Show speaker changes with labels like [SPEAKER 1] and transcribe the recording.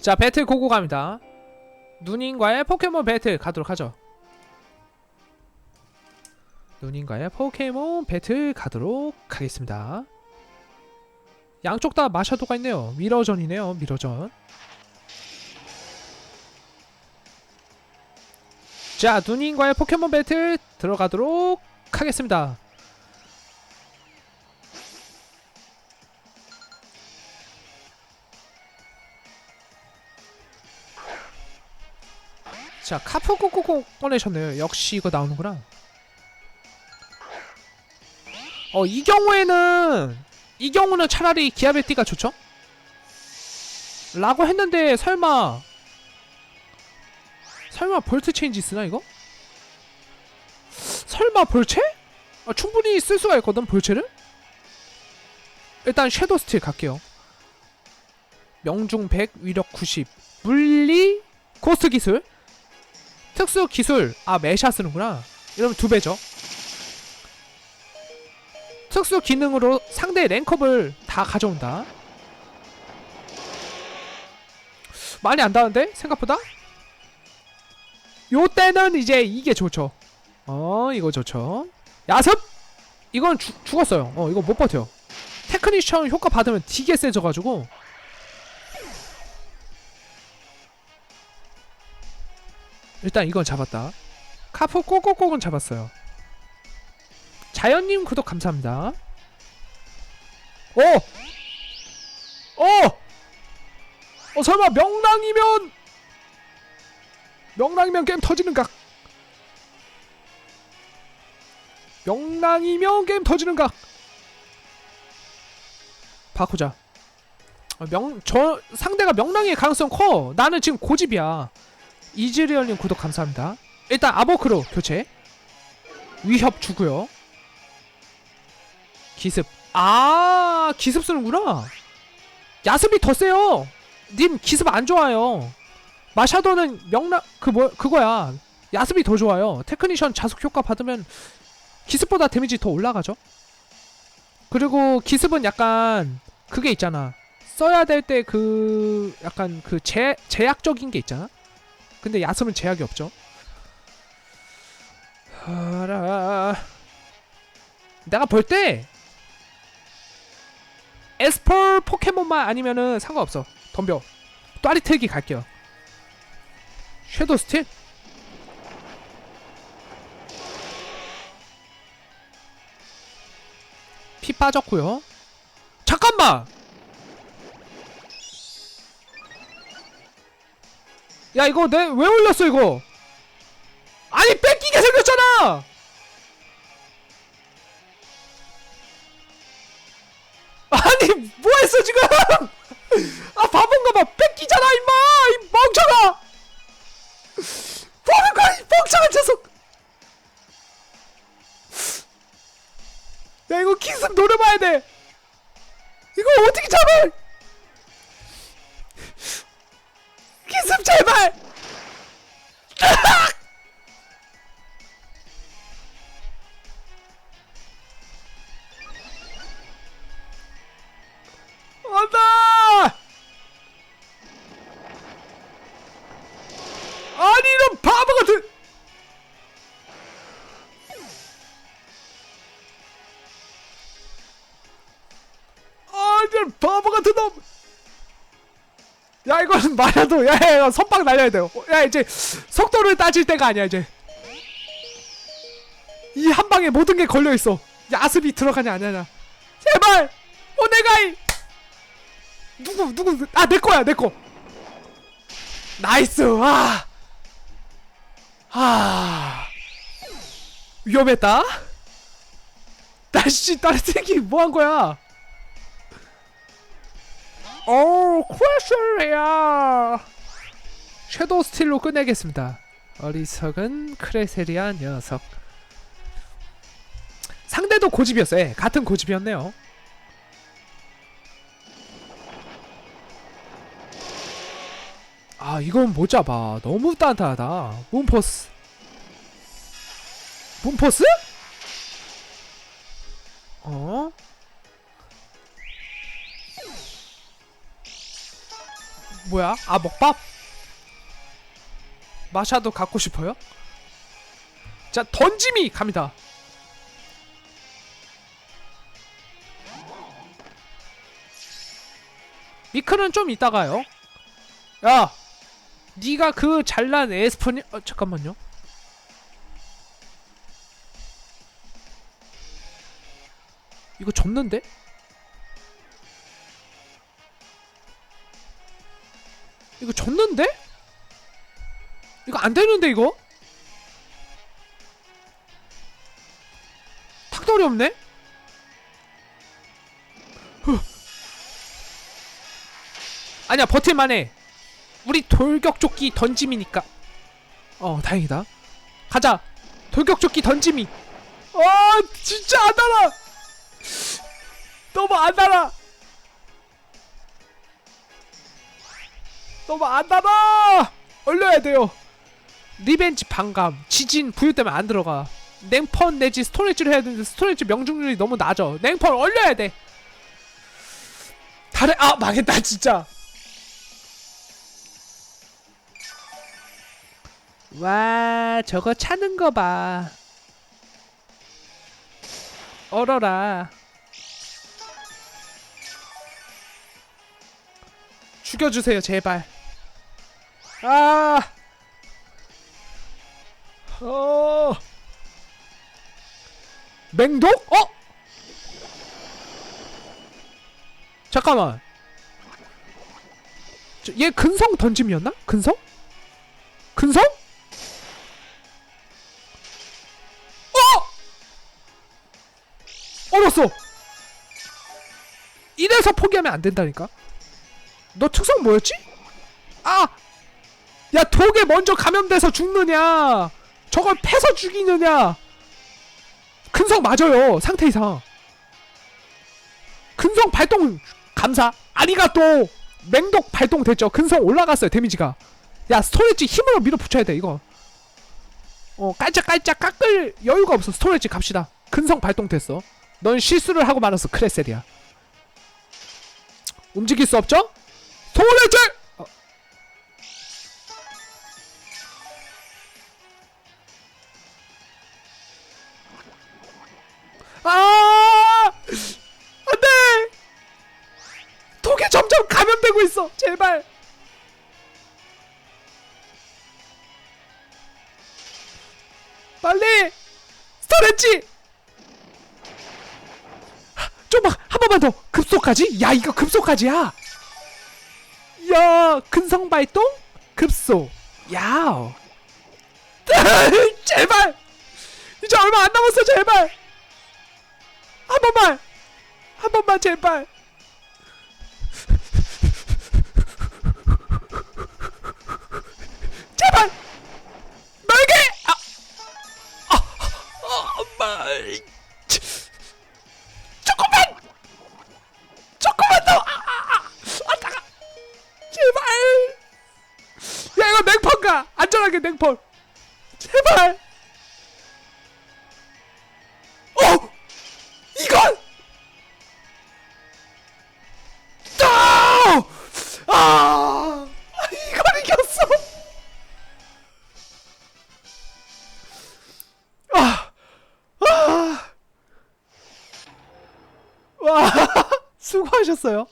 [SPEAKER 1] 자 배틀 고고 갑니다. 누님과의 포켓몬 배틀 가도록 하죠. 누님과의 포켓몬 배틀 가도록 하겠습니다. 양쪽 다 마샤도가 있네요. 미러전이네요 미러전. 자 누님과의 포켓몬 배틀 들어가도록 하겠습니다 자 꼬꼬꼬 꺼내셨네요 역시 이거 나오는구나 어 이 경우에는 이 경우는 차라리 기아베티가 좋죠? 라고 했는데 설마 설마 볼트 체인지 쓰나 이거? 설마 볼체? 아, 충분히 쓸 수가 있거든 볼체를? 일단 섀도우 스틸 갈게요 명중 100 위력 90 물리 코스트 기술 특수 기술. 아 메샤 쓰는구나. 이러면 두 배죠. 특수 기능으로 상대 랭컵을 다 가져온다. 많이 안 닿는데? 생각보다? 요 때는 이제 이게 좋죠. 어 이거 좋죠. 야습! 이건 죽- 죽었어요. 어 이거 못 버텨. 테크니션 효과 받으면 되게 세져가지고 일단 이건 잡았다. 카프 꼬꼬꼬은 잡았어요. 자연님 구독 감사합니다. 오! 어! 어 설마 명랑이면 명랑이면 게임 터지는 각. 명랑이면 게임 터지는 각. 바꾸자. 어, 명, 저 상대가 명랑의 가능성 커. 나는 지금 고집이야. 이즈리얼님 구독 감사합니다. 일단 아보크로 교체. 위협 주고요. 기습. 아 기습 쓰는구나. 야습이 더 세요. 님 기습 안 좋아요. 마샤도는 명락 그뭐 그거야. 야습이 더 좋아요. 테크니션 자속 효과 받으면 기습보다 데미지 더 올라가죠. 그리고 기습은 약간 그게 있잖아. 써야 될 때 그 약간 그 제, 제약적인 게 있잖아. 근데 야습은 제약이 없죠. 하라. 내가 볼 때 에스펄 포켓몬만 아니면은 상관없어. 덤벼. 또아리트기 갈게요. 섀도우 스틸? 피 빠졌고요. 잠깐만. 야 이거 내 왜 올렸어 이거? 아니 뺏기게 생겼잖아. 아니 뭐했어 지금? 아 바본가 봐 뺏기잖아 임마 이 멍청아. 보는 거야 이 멍청한 녀석. 야 이거 기습 노려봐야 돼. 이거 어떻게 잡아? 제발. 안다. 아니 이런 바보 같은. 아, 이런 바보 같은 놈. 야 이건 말해도 야, 야, 야 선빵 날려야 돼요. 어, 야 이제 속도를 따질 때가 아니야 이제. 이 한 방에 모든 게 걸려 있어. 야습이 들어가냐 안 하냐. 제발 오네가이. 누구 누구 아 내 거야 내 거. 나이스 아. 아. 위험했다. 나씨 다른 새끼 뭐한 거야? 오 크래셔야. 섀도우 스틸로 끝내겠습니다. 어리석은 크레세리아 녀석. 상대도 고집이었어요. 예, 같은 고집이었네요. 아 이건 못 잡아 너무 단단하다. 문포스. 문포스? 어? 뭐야? 아 먹밥? 마샤도 갖고 싶어요? 자 던짐이 갑니다. 미크는 좀 이따가요. 야, 네가 그 잘난 에스퍼니? 어, 잠깐만요. 이거 접는데? 이거 안 되는데 이거? 탁돌이 없네? 후. 아니야 버틸만해. 우리 돌격조끼 던짐이니까. 어 다행이다. 가자. 돌격조끼 던짐이. 아 진짜 안 달아! 너무 안 달아! 너무 안 달아! 얼려야 돼요 리벤지 반감 지진 부유 때문에 안 들어가. 냉펀 내지 스토리지를 해야 되는데 스토리지 명중률이 너무 낮아. 냉펀 얼려야 돼. 다른 아 망했다 진짜. 와 저거 차는 거 봐. 얼어라. 죽여주세요 제발. 아 어. 맹독? 어? 잠깐만. 저, 얘 근성 던짐이었나? 근성? 근성? 어! 얼었어. 이래서 포기하면 안 된다니까. 너 특성 뭐였지? 아! 야 독에 먼저 감염돼서 죽느냐 저걸 패서 죽이느냐? 근성 맞아요 상태 이상. 근성 발동 감사. 아리가또 맹독 발동 됐죠. 근성 올라갔어요 데미지가. 야 스토리지 힘으로 밀어붙여야 돼 이거. 어 깔짝깔짝 깎을 여유가 없어. 스토리지 갑시다. 근성 발동됐어. 넌 실수를 하고 말았어. 크레셀이야. 움직일 수 없죠? 질 없어. 제발. 빨리. 스토렌지. 좀만 한 번만 더. 급속까지? 야 이거 급속까지야. 야 근성 발동? 급속. 야 제발. 이제 얼마 안 남았어 제발. 한 번만. 한 번만 제발. 조금만! 조금만 더! 아, 아, 아, 아 따가 제발! 야 이거 냉펀가! 안전하게 냉펀 제발 하셨어요.